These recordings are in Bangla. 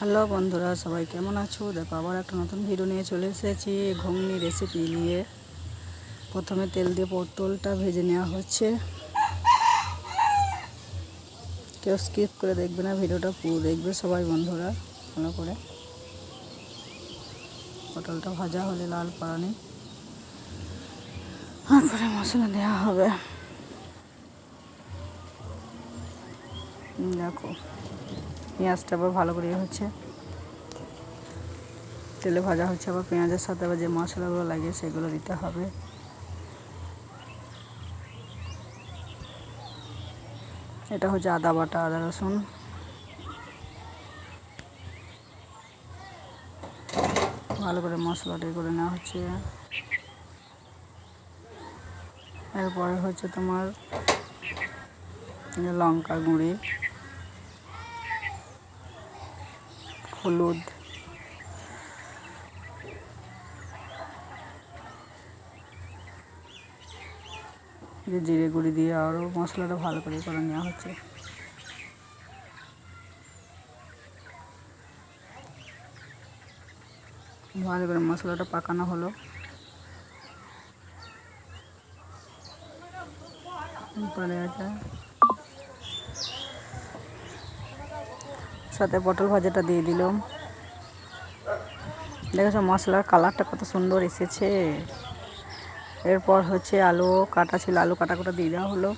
হ্যালো বন্ধুরা, সবাই কেমন আছো? দেখো, আবার একটা নতুন ভিডিও নিয়ে চলে এসেছি। ঘুগনি রেসিপি নিয়ে। প্রথমে তেল দিয়ে পটলটা ভেজে নেওয়া হচ্ছে। কেউ স্কিপ করে দেখবে না, ভিডিওটা পুরো দেখবে সবাই বন্ধুরা, ভালো করে। পটলটা ভাজা হলে লাল পানি। তারপরে মশলা দেওয়া হবে। দেখো পেঁয়াজটা আবার ভালো করে ইয়ে হচ্ছে। তেলে ভাজা হচ্ছে, আবার পেঁয়াজের সাথে আবার যে মশলাগুলো লাগে সেগুলো দিতে হবে। এটা হচ্ছে আদা বাটা, আদা রসুন। ভালো করে মশলাটা করে নেওয়া হচ্ছে। এরপরে হচ্ছে তোমার লঙ্কা গুঁড়ি। হলুদ। যে জিরে গুঁড়ি দিয়ে আরও মশলাটা ভালো করে করে নেওয়া হচ্ছে। ভালো করে মশলাটা পাকানো হলো। পরে আছে সাথে পটল ভাজাটা দিয়ে দিলাম। দেখেছ মশলার কালারটা কত সুন্দর এসেছে। এরপর হচ্ছে আলু কাটা ছিল, আলু কাটা কাটা দিয়ে দেওয়া হলো।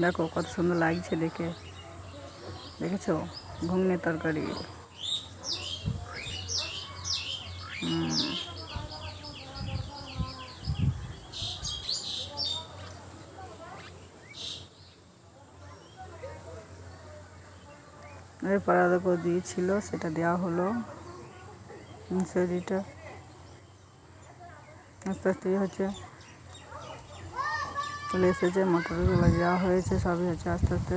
দেখো কত সুন্দর লাগছে দেখে। দেখেছ? ঘুগনি তরকারি। হুম। আদা করে দিয়েছিল, সেটা দেওয়া হলো। শরীরটা আস্তে আস্তে ইয়ে হচ্ছে। চলে এসেছে, মোটরগুলো দেওয়া হয়েছে, সবই হচ্ছে আস্তে আস্তে।